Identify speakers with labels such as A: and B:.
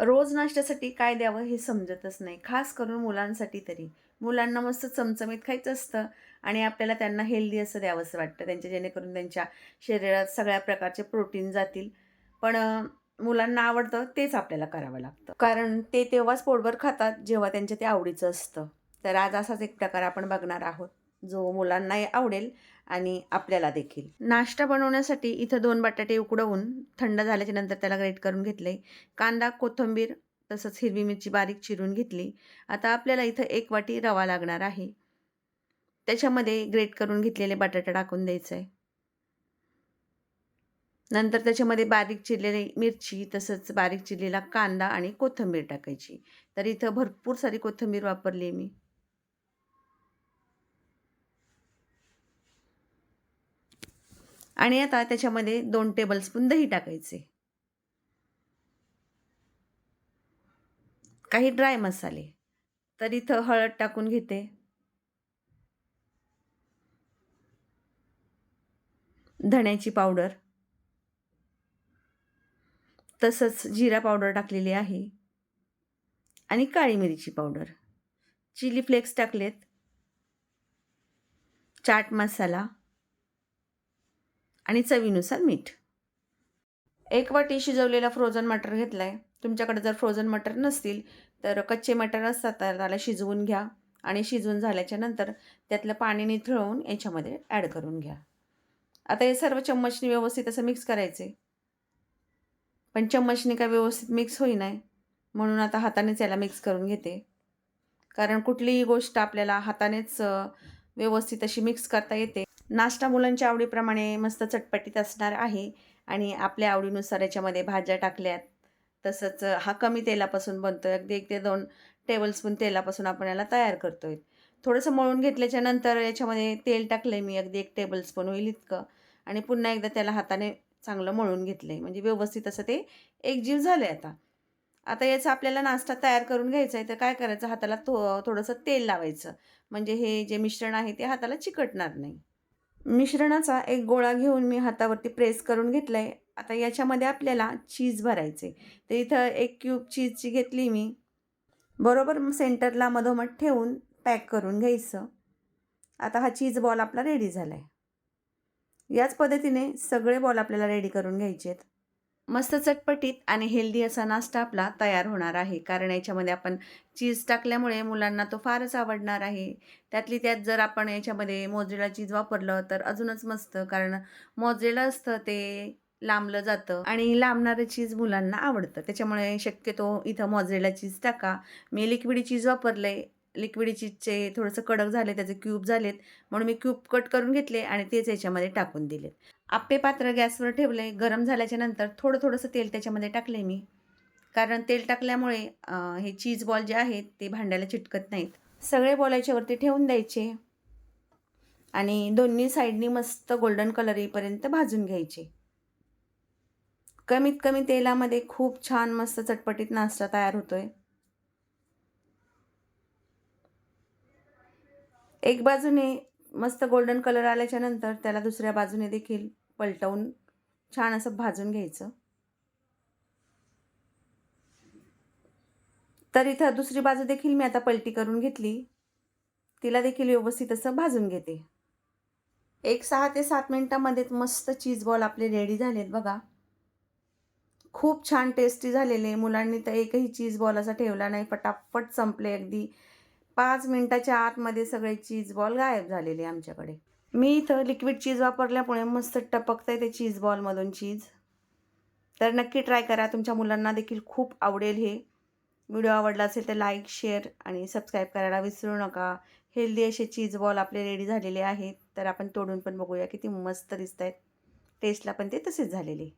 A: रोज नाश्त्यासाठी काय द्यावं हे समजतच नाही. खास करून मुलांसाठी तरी. मुलांना मस्त चमचमीत खायचं असतं आणि आपल्याला त्यांना हेल्दी असं द्यावंसं वाटतं. त्यांच्या जेणेकरून त्यांच्या शरीरात सगळ्या प्रकारचे प्रोटीन जातील. पण मुलांना आवडतं तेच आपल्याला करावं लागतं. कारण ते तेव्हाच पोटभर खातात जेव्हा त्यांच्या ते आवडीचं असतं. तर आज असाच एक प्रकार आपण बघणार आहोत. जो मुलांनाही आवडेल आणि आपल्याला देखील. नाश्ता बनवण्यासाठी इथं दोन बटाटे उकडवून थंड झाल्याच्यानंतर त्याला ग्रेट करून घेतले. कांदा कोथिंबीर तसंच हिरवी मिरची बारीक चिरून घेतली. आता आपल्याला इथं एक वाटी रवा लागणार आहे. त्याच्यामध्ये ग्रेट करून घेतलेले बटाटा टाकून द्यायचं आहे नंतर त्याच्यामध्ये बारीक चिरलेली मिरची तसंच बारीक चिरलेला कांदा आणि कोथिंबीर टाकायची. तर इथं भरपूर सारी कोथिंबीर वापरली आहे मी. आणि आता त्याच्यामध्ये दोन टेबलस्पून दही टाकायचे. काही ड्राय मसाले. तर इथं हळद टाकून घेते. धण्याची पावडर तसंच जिरा पावडर टाकलेली आहे. आणि काळी मिरीची पावडर चिली फ्लेक्स टाकलेत. चाट मसाला. आणि चवीनुसार मीठ. एक वाटी शिजवलेला फ्रोझन मटर घेतला आहे तुमच्याकडे जर फ्रोझन मटर नसतील तर कच्चे मटर असतात तर त्याला शिजवून घ्या. आणि शिजवून झाल्याच्यानंतर त्यातलं पाणी निथळवून याच्यामध्ये ॲड करून घ्या. आता हे सर्व चम्मचनी व्यवस्थित असं मिक्स करायचे. पण चम्मचने काय व्यवस्थित मिक्स होईना म्हणून आता हातानेच याला मिक्स करून घेते. कारण कुठलीही गोष्ट आपल्याला हातानेच व्यवस्थित अशी मिक्स करता येते. नाश्ता मुलांच्या आवडीप्रमाणे मस्त चटपटीत असणार आहे आणि आपल्या आवडीनुसार याच्यामध्ये भाज्या टाकल्यात. तसंच हा कमी तेलापासून बनतो आहे अगदी एक ते दोन टेबलस्पून तेलापासून आपण याला तयार करतो आहे थोडंसं मळून घेतल्याच्या नंतर याच्यामध्ये तेल टाकलं आहे मी. अगदी एक टेबलस्पून होईल इतकं. आणि पुन्हा एकदा त्याला हाताने चांगलं मळून घेतलं आहे म्हणजे व्यवस्थित असं ते एकजीव झालं आहे आता. आता याचा आपल्याला नाश्ता तयार करून घ्यायचा आहे तर काय करायचं? हाताला थो थोडंसं तेल लावायचं. म्हणजे हे जे मिश्रण आहे ते हाताला चिकटणार नाही. मिश्रणाचा एक गोळा घेऊन मी हातावरती प्रेस करून घेतला आहे आता याच्यामध्ये आपल्याला चीज भरायचे तर इथं एक क्यूब चीजची घेतली मी. बरोबर सेंटरला मधोमध ठेवून पॅक करून घ्यायचं. आता हा चीज बॉल आपला रेडी झाला आहे याच पद्धतीने सगळे बॉल आपल्याला रेडी करून घ्यायचे आहेत मस्त चटपटीत आणि हेल्दी असा नाश्ता आपला तयार होणार आहे. कारण याच्यामध्ये आपण चीज टाकल्यामुळे मुलांना तो फारच आवडणार आहे. त्यातली त्यात जर आपण याच्यामध्ये मोजरेला चीज वापरलं तर अजूनच मस्त. कारण मोजरेला असतं ते लांबलं जातं आणि लांबणारं चीज मुलांना आवडतं. त्याच्यामुळे शक्यतो इथं मोजरेला चीज टाका. मी लिक्विड चीज वापरलं आहे लिक्विड चीजचे थोडंसं कडक झाले त्याचे क्यूब झालेत. म्हणून मी क्यूब कट करून घेतले आणि तेच याच्यामध्ये टाकून दिलेत. आप्पे पात्र गॅसवर ठेवले. गरम झाल्याच्यानंतर थोडं थोडंसं तेल त्याच्यामध्ये टाकले मी. कारण तेल टाकल्यामुळे हे चीज बॉल जे आहेत ते भांड्याला चिटकत नाहीत. सगळे बॉल याच्यावरती ठेवून द्यायचे. आणि दोन्ही साईडनी मस्त गोल्डन कलर येईपर्यंत भाजून घ्यायचे. कमीत कमी तेलामध्ये खूप छान मस्त चटपटीत नाश्ता तयार होतो आहे एक बाजूने मस्त गोल्डन कलर आल्याच्यानंतर त्याला दुसऱ्या बाजूने देखील पलटवून छान असं भाजून घ्यायचं. तर इथं दुसरी बाजू देखील मी आता पलटी करून घेतली. तिला देखील व्यवस्थित असं भाजून घेते. एक सहा ते सात मिनटामध्ये मस्त चीज बॉल आपले रेडी झालेत बघा. खूप छान टेस्टी झालेले. मुलांनी तर एकही चीज बॉल असा ठेवला नाही. पटापट संपले अगदी. पाच मिनटाच्या आतमध्ये सगळे चीज बॉल गायब झालेले आमच्याकडे. मी इथं लिक्विड चीज वापरल्यामुळे मस्त टपकतं ते चीज बॉलमधून चीज तर नक्की ट्राय करा. तुमच्या मुलांना देखील खूप आवडेल हे. व्हिडिओ आवडला असेल तर लाईक शेअर आणि सबस्क्राईब करायला विसरू नका. हेल्दी असे चीज बॉल आपले रेडी झालेले आहेत. तर आपण तोडून पण बघूया किती मस्त दिसत आहेत टेस्टला पण ते तसेच झालेले.